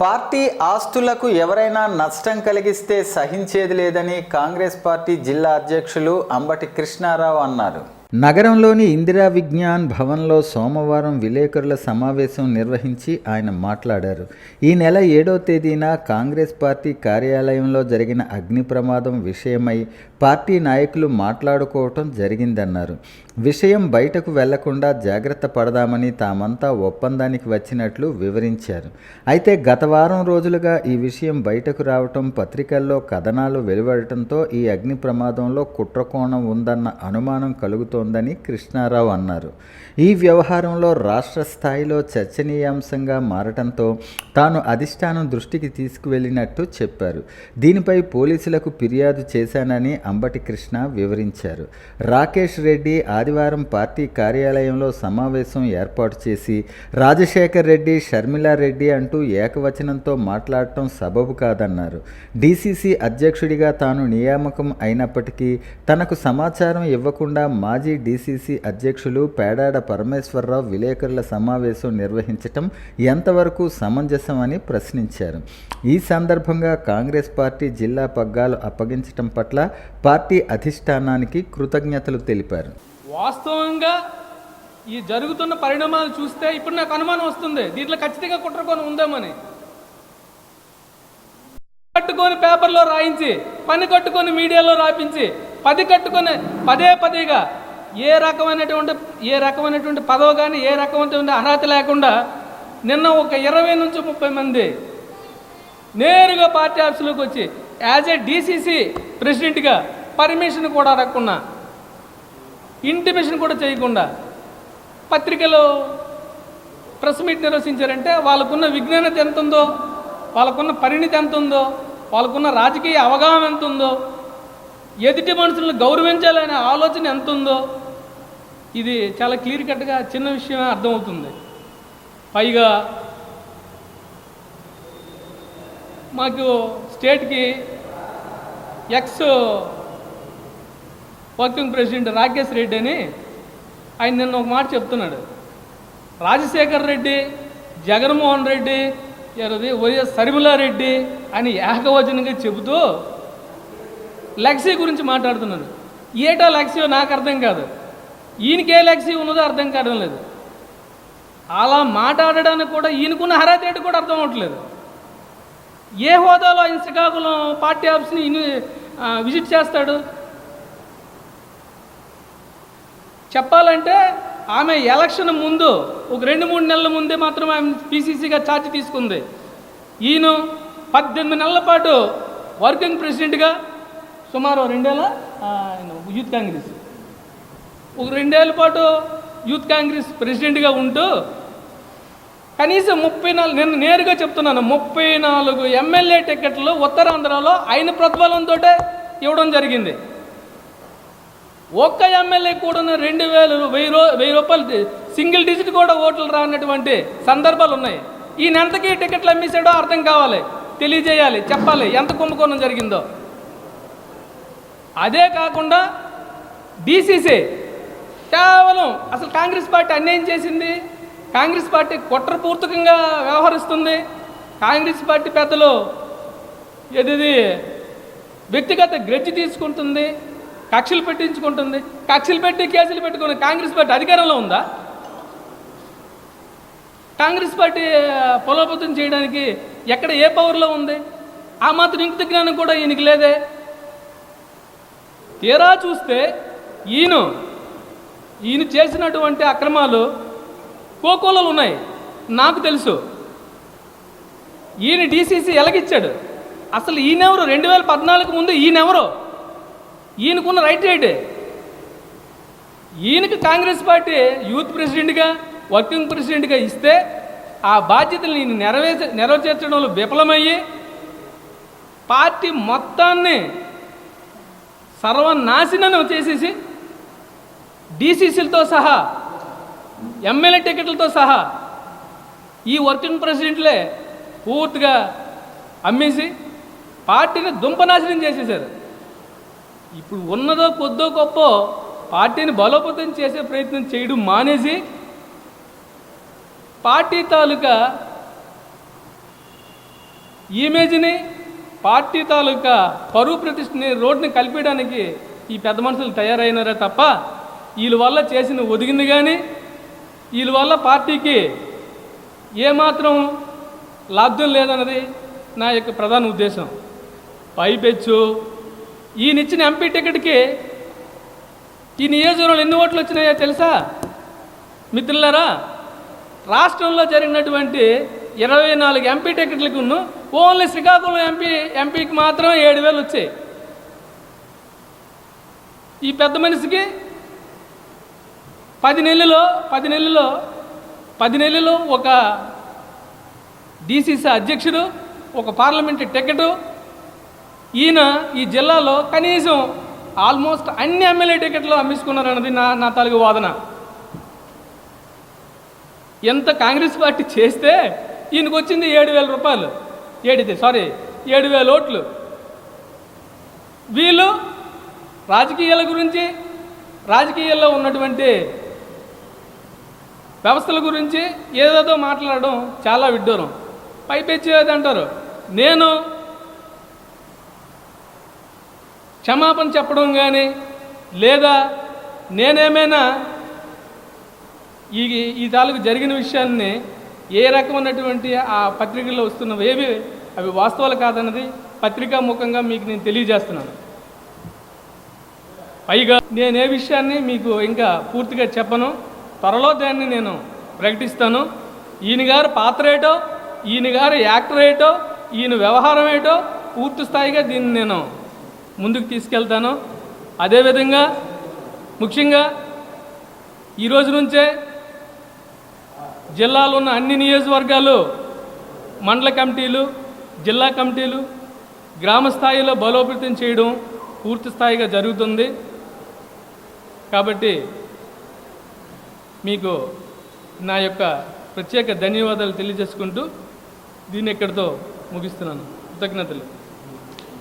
Party ఆస్తులకు ఎవరైనా నష్టం కలిగిస్తే సహించేది లేదని కాంగ్రెస్ పార్టీ జిల్లా అధ్యక్షులు అంబటి కృష్ణారావు అన్నారు. నగరంలోని ఇందిరా విజ్ఞాన్ భవన్లో సోమవారం విలేకరుల సమావేశం నిర్వహించి ఆయన మాట్లాడారు. ఈ నెల ఏడో తేదీన కాంగ్రెస్ పార్టీ కార్యాలయంలో జరిగిన అగ్ని ప్రమాదం విషయమై పార్టీ నాయకులు మాట్లాడుకోవటం జరిగిందన్నారు. విషయం బయటకు వెళ్ళకుండా జాగ్రత్త పడదామని తామంతా ఒప్పందానికి వచ్చినట్లు వివరించారు. అయితే గత వారం రోజులుగా ఈ విషయం బయటకు రావటం పత్రికల్లో కథనాలు వెలువడటంతో ఈ అగ్ని ప్రమాదంలో కుట్రకోణం ఉందన్న అనుమానం కలుగుతోందని కృష్ణారావు అన్నారు. ఈ వ్యవహారంలో రాష్ట్ర స్థాయిలో చర్చనీయాంశంగా మారటంతో తాను అధిష్టానం దృష్టికి తీసుకువెళ్ళినట్టు చెప్పారు. దీనిపై పోలీసులకు ఫిర్యాదు చేశానని అంబటి కృష్ణ వివరించారు. రాకేష్ రెడ్డి ఆదివారం పార్టీ కార్యాలయంలో సమావేశం ఏర్పాటు చేసి రాజశేఖర్ రెడ్డి షర్మిలారెడ్డి అంటూ ఏకవచనంతో మాట్లాడటం సబబు కాదన్నారు. డీసీసీ అధ్యక్షుడిగా తాను నియామకం అయినప్పటికీ తనకు సమాచారం ఇవ్వకుండా మాజీ డీసీసీ అధ్యక్షులు పేడాడ పరమేశ్వరరావు విలేకరుల సమావేశం నిర్వహించటం ఎంతవరకు సమంజసమని ప్రశ్నించారు. ఈ సందర్భంగా కాంగ్రెస్ పార్టీ జిల్లా పగ్గాలు అప్పగించటం పట్ల పార్టీ అధిష్టానానికి కృతజ్ఞతలు తెలిపారు. వాస్తవంగా ఈ జరుగుతున్న పరిణామాలు చూస్తే ఇప్పుడు నాకు అనుమానం వస్తుంది. దీంట్లో ఖచ్చితంగా కుట్రకొని ఉందామని? కట్టుకొని పేపర్లో రాయించి పని కట్టుకొని మీడియాలో రాపించి పది కట్టుకొని పదే పదేగా ఏ రకమైనటువంటి ఏ రకమైనటువంటి పదవి కానీ ఏ రకమైనటువంటి అర్హత లేకుండా నిన్న ఒక ఇరవై నుంచి ముప్పై మంది నేరుగా పార్టీ ఆఫీసులోకి వచ్చి యాజ్ ఏ డీసీసీ ప్రెసిడెంట్గా పర్మిషన్ కూడా అడగకుండా ఇంటిమేషన్ కూడా చేయకుండా పత్రికలో ప్రెస్ మీట్ నిర్వహించారంటే వాళ్ళకున్న విజ్ఞానత ఎంత ఉందో వాళ్ళకున్న పరిణితి ఎంత ఉందో వాళ్ళకున్న రాజకీయ అవగాహన ఎంత ఉందో ఎదుటి మనుషులను గౌరవించాలనే ఆలోచన ఎంత ఉందో ఇది చాలా క్లియర్ కట్గా చిన్న విషయమే అర్థమవుతుంది. పైగా మాకు స్టేట్కి ex working president Rakesh Reddy అని ఆయన నిన్న ఒక మాట చెప్తున్నాడు. రాజశేఖర్ రెడ్డి జగన్మోహన్ రెడ్డి ఎవరిది? వైఎస్ సరిమిలారెడ్డి అని ఏకవచనంగా చెబుతూ లెక్సీ గురించి మాట్లాడుతున్నాడు. ఏటా లెక్సీ నాకు అర్థం కాదు. ఈయనకే లెక్సీ ఉన్నదో అర్థం కావడం లేదు. అలా మాట్లాడడానికి కూడా ఈయనకున్న అర్హత కూడా అర్థం అవ్వట్లేదు. ఏ హోదాలో ఆయన శ్రీకాకుళం పార్టీ ఆఫీస్ని విజిట్ చేస్తాడు? చెప్పాలంటే ఆమె ఎలక్షన్ ముందు ఒక రెండు మూడు నెలల ముందే మాత్రం ఆమె పీసీసీగా ఛార్జ్ తీసుకుంది. ఈయన పద్దెనిమిది నెలల పాటు వర్కింగ్ ప్రెసిడెంట్గా సుమారు రెండేళ్ళ ఆయన యూత్ కాంగ్రెస్. ఒక రెండేళ్ళ పాటు యూత్ కాంగ్రెస్ ప్రెసిడెంట్గా ఉంటూ కనీసం ముప్పై నాలుగు నేను నేరుగా చెప్తున్నాను ముప్పై నాలుగు ఎమ్మెల్యే టికెట్లు ఉత్తరాంధ్రలో ఆయన ప్రతిఫలంతో ఇవ్వడం జరిగింది. ఒక్క ఎమ్మెల్యే కూడా రెండు వేలు వెయ్యి రూ వెయ్యి రూపాయలు సింగిల్ డిజిట్ కూడా ఓట్లు రానటువంటి సందర్భాలు ఉన్నాయి. ఈయన ఎంతకీ టికెట్లు అమ్మేశాడో అర్థం కావాలి తెలియజేయాలి చెప్పాలి ఎంత కుంభకోణం జరిగిందో. అదే కాకుండా డీసీసీ కేవలం అసలు కాంగ్రెస్ పార్టీ అన్యాయం చేసింది కాంగ్రెస్ పార్టీ కుట్రపూర్తకంగా వ్యవహరిస్తుంది. కాంగ్రెస్ పార్టీ పెద్దలు ఏది వ్యక్తిగత గ్రెడ్జి తీసుకుంటుంది కక్షలు పెట్టించుకుంటుంది. కక్షలు పెట్టి కేసులు పెట్టుకుని కాంగ్రెస్ పార్టీ అధికారంలో ఉందా? కాంగ్రెస్ పార్టీ పొలోపతం చేయడానికి ఎక్కడ ఏ పవర్లో ఉంది? ఆ మాత్రం ఇంకిత జ్ఞానం కూడా ఈయనకి లేదే. తీరా చూస్తే ఈయన ఈయన చేసినటువంటి అక్రమాలు కోకోలలు ఉన్నాయి. నాకు తెలుసు. ఈయన డీసీసీ ఎలాగిచ్చాడు. అసలు ఈయనెవరు? రెండు వేల పద్నాలుగు ముందు ఈయనెవరు? ఈయనకున్న రైట్ రైటే. ఈయనకి కాంగ్రెస్ పార్టీ యూత్ ప్రెసిడెంట్గా వర్కింగ్ ప్రెసిడెంట్గా ఇస్తే ఆ బాధ్యతలు ఈయన నెరవేర్చ నెరవేర్చడంలో విఫలమయ్యి పార్టీ మొత్తాన్ని సర్వనాశనం చేసేసి డీసీసీలతో సహా ఎమ్మెల్యే టికెట్లతో సహా ఈ వర్కింగ్ ప్రెసిడెంట్లే పూర్తిగా అమ్మేసి పార్టీని దుంపనాశనం చేసేశారు. ఇప్పుడు ఉన్నదో కొద్దో గొప్ప పార్టీని బలోపేతం చేసే ప్రయత్నం చేయడం మానేసి పార్టీ తాలూకా ఇమేజ్ని పార్టీ తాలూకా పరువు ప్రతిష్టని రోడ్ని కలిపేయడానికి ఈ పెద్ద మనుషులు తయారైనారే తప్ప వీళ్ళ వల్ల చేసిన ఒదిగింది కానీ వీళ్ళ వల్ల పార్టీకి ఏమాత్రం లాభ్యం లేదన్నది నా యొక్క ప్రధాన ఉద్దేశం. పైపెచ్చు. ఈయనిచ్చిన ఎంపీ టికెట్కి ఈ నియోజకవర్గంలో ఎన్ని ఓట్లు వచ్చినాయో తెలుసా? మిత్రులారా రాష్ట్రంలో జరిగినటువంటి ఇరవై నాలుగు ఎంపీ టికెట్లకు ఓన్లీ శ్రీకాకుళం ఎంపీ ఎంపీకి మాత్రం ఏడు వేలు వచ్చాయి. ఈ పెద్ద మనిషికి పది నెలలో పది నెలలో పది నెలలో ఒక డీసీసీ అధ్యక్షుడు ఒక పార్లమెంటు టికెట్ ఈయన ఈ జిల్లాలో కనీసం ఆల్మోస్ట్ అన్ని ఎమ్మెల్యే టికెట్లు అమ్మించుకున్నారన్నది నా నా తాలూకు వాదన. ఎంత కాంగ్రెస్ పార్టీ చేస్తే ఈయనకు వచ్చింది ఏడు వేల రూపాయలు. ఏడిది సారీ ఏడు వేల ఓట్లు. వీళ్ళు రాజకీయాల గురించి రాజకీయాల్లో ఉన్నటువంటి వ్యవస్థల గురించి ఏదేదో మాట్లాడడం చాలా విడ్డూరం. పైపెచ్చేది అంటారు. నేను క్షమాపణ చెప్పడం కానీ లేదా నేనేమైనా ఈ ఈ తాలూకు జరిగిన విషయాన్ని ఏ రకమైనటువంటి ఆ పత్రికల్లో వస్తున్నవి ఏవి అవి వాస్తవాలు కాదన్నది పత్రికా ముఖంగా మీకు నేను తెలియజేస్తున్నాను. పైగా నేను ఏ విషయాన్ని మీకు ఇంకా పూర్తిగా చెప్పను. త్వరలో దాన్ని నేను ప్రకటిస్తాను. ఈయన గారు పాత్ర ఏటో ఈయన గారు యాక్టర్ ఏటో ఈయన వ్యవహారం ఏటో పూర్తి స్థాయిగా దీన్ని నేను ముందుకు తీసుకెళ్తాను. అదేవిధంగా ముఖ్యంగా ఈ రోజు నుంచే జిల్లాలో ఉన్న అన్ని నియోజకవర్గాలు మండల కమిటీలు జిల్లా కమిటీలు గ్రామ స్థాయిలో బలోపేతం చేయడం పూర్తి స్థాయిగా జరుగుతుంది. కాబట్టి మీకు నా యొక్క ప్రత్యేక ధన్యవాదాలు తెలియజేసుకుంటూ దీన్ని ఇక్కడితో ముగిస్తున్నాను. కృతజ్ఞతలు.